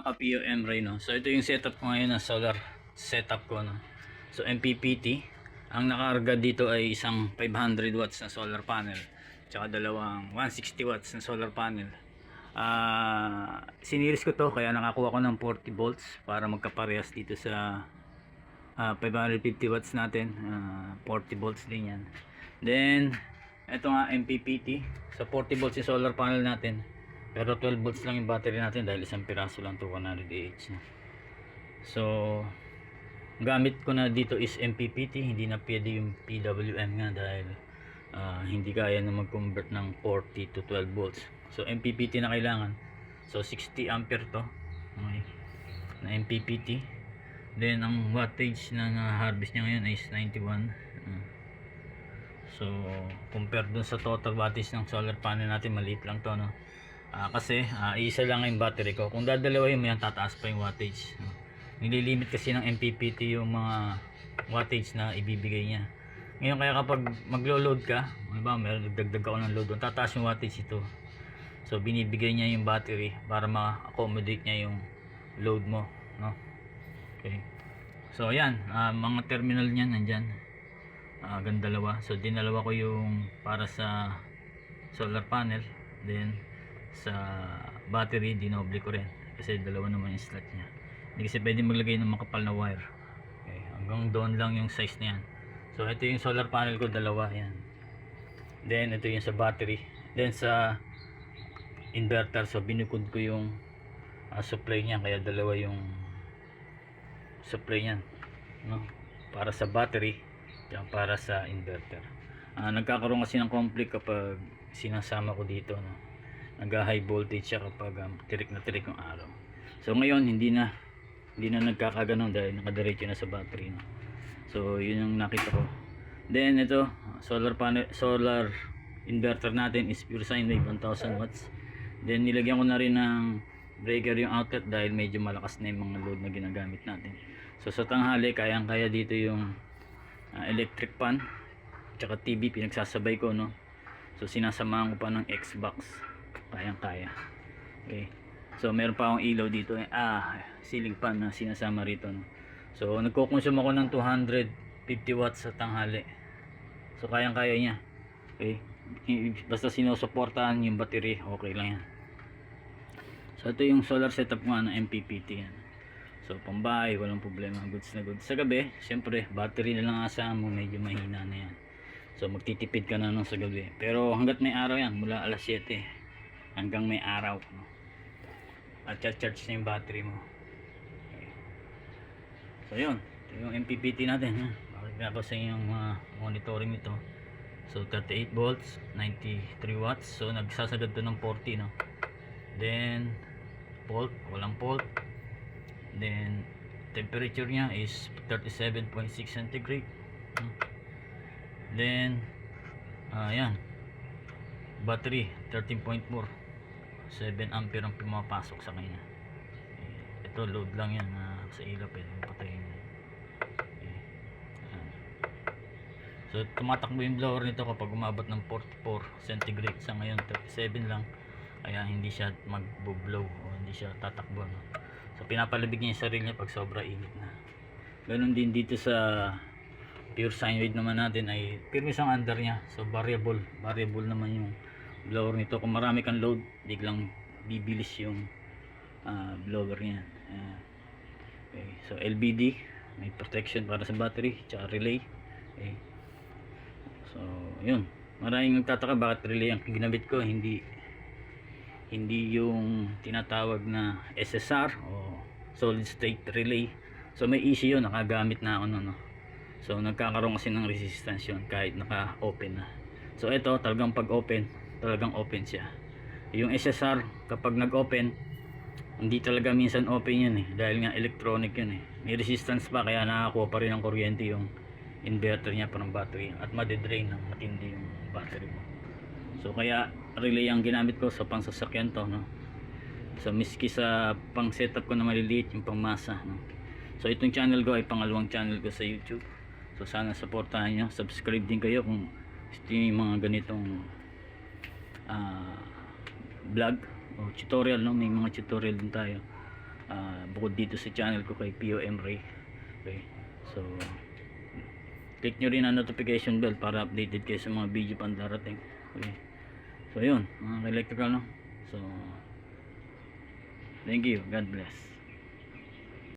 mga ka-POM Ray, no? So, ito yung setup ko ngayon na solar setup ko, no? So, MPPT. Ang nakarga dito ay isang 500 watts na solar panel. Tsaka dalawang 160 watts na solar panel. Ah, siniris ko to kaya nakakuha ko ng 40 volts para magkaparehas dito sa ah, 550 watts natin. Ah, 40 volts din yan. Then, ito nga MPPT. Sa 40 volts yung solar panel natin. Pero 12 volts lang yung battery natin dahil isang piraso lang to 100 AH. no? So, gamit ko na dito is MPPT. Hindi na pwede yung PWM nga dahil ah, hindi kaya na mag-convert ng 40 to 12 volts. So, MPPT na kailangan. So, 60 ampere to. Okay. Na MPPT. Then, ang wattage na na-harvest niya ngayon is 91. Ah. So, compare dun sa total wattage ng solar panel natin, maliit lang to, no? Ah, kasi, ah, isa lang yung battery ko. Kung dadalawahin mo yan, tataas pa yung wattage. Nililimit kasi ng MPPT yung mga wattage na ibibigay niya. Ngayon, kaya kapag maglo-load ka, diba, meron nagdagdag ako ng load doon, tataas yung wattage ito. So, binibigay niya yung battery para ma-accommodate niya yung load mo, no? Okay. So, ayan, ah, mga terminal niya nandyan. Ah, gan dalawa. So, dinalawa ko yung para sa solar panel. Then, sa battery, dinoble ko rin. Kasi dalawa naman yung slot niya. Hindi kasi pwede maglagay ng makapal na wire. Okay. Hanggang doon lang yung size na yan. So, ito yung solar panel ko, dalawa. Yan. Then, ito yung sa battery. Then, sa inverter. So, binukod ko yung ah, supply niya. Kaya dalawa yung supply niyan. No? Para sa battery. Yan, para sa inverter. Ah, nagkakaroon kasi ng conflict kapag sinasama ko dito. No? Nag-high voltage siya kapag um, tirik na tirik yung araw. So, ngayon, hindi na hindi na nagkakaganon dahil nakadiretso na sa battery. No? So, yun yung nakita ko. Then, ito, solar panel, solar inverter natin is pure sine wave 1000 watts. Then, nilagyan ko na rin ng breaker yung outlet dahil medyo malakas na yung mga load na ginagamit natin. So, sa tanghali, kayang-kaya dito yung ah, electric pan tsaka TV pinagsasabay ko, no? So, sinasamahan ko pa ng Xbox. Kayang-kaya. Okay. So, meron pa akong ilaw dito. Eh. Ah, ceiling fan na sinasama rito. No? So, nagko-consume ako ng 250 watts sa tanghali. So, kayang-kaya niya. Okay. Basta sinusuportahan yung battery, okay lang yan. So, ito yung solar setup nga ng MPPT. Yan. So, pambahay, walang problema. Goods na goods. Sa gabi, syempre, battery na lang asa mo, medyo mahina na yan. So, magtitipid ka na nung sa gabi. Pero hanggat may araw yan, mula alas 7 hanggang may araw. No? At charge na yung battery mo. So, yun. Ito yung MPPT natin. Ha? Bakit sa yung mga monitoring nito. So, 38 volts, 93 watts. So, nagsasagad to ng 40, no? Then, volt, walang volt. Then, temperature niya is 37.6 centigrade. Hmm. Then, ah yan. Battery, 13.4. 7 ampere ang pumapasok sa kanya. Eh, Ito, load lang yan na sa ilaw. Pwede patayin. Eh. So, tumatakbo yung blower nito kapag umabot ng 44 centigrade. Sa ngayon, 37 lang. Kaya hindi siya magbo-blow hindi siya tatakbo. No? So, pinapalabig niya yung sarili niya pag sobra init na. Ganon din dito sa pure sine wave naman natin ay pirmis ang under niya. So, variable. Variable naman yung blower nito. Kung marami kang load, biglang bibilis yung ah, blower niya. Ayan. Okay. So, LBD. May protection para sa battery. Tsaka relay. Okay. So, yun. Maraming nagtataka bakit relay ang ginamit ko. Hindi hindi yung tinatawag na SSR o solid state relay. So, may issue yun. Nakagamit na ako nun, no? So, nagkakaroon kasi ng resistance yun kahit naka-open na. So, ito talagang pag-open, talagang open siya. Yung SSR, kapag nag-open, hindi talaga minsan open yun eh. Dahil nga electronic yun eh. May resistance pa kaya nakakuha pa rin ng kuryente yung inverter niya parang battery at madedrain ng matindi yung battery mo. So kaya relay ang ginamit ko sa pangsasakyan to no. So miski sa pang setup ko na maliliit yung pangmasa no. So itong channel ko ay pangalawang channel ko sa YouTube. So sana supportahan nyo. Subscribe din kayo kung gusto mga ganitong ah, vlog o tutorial no. May mga tutorial din tayo. ah, bukod dito sa channel ko kay POM Ray. Okay? So click nyo rin ang notification bell para updated kayo sa mga video pang darating. Okay? So yun mga electrical no? So thank you. God bless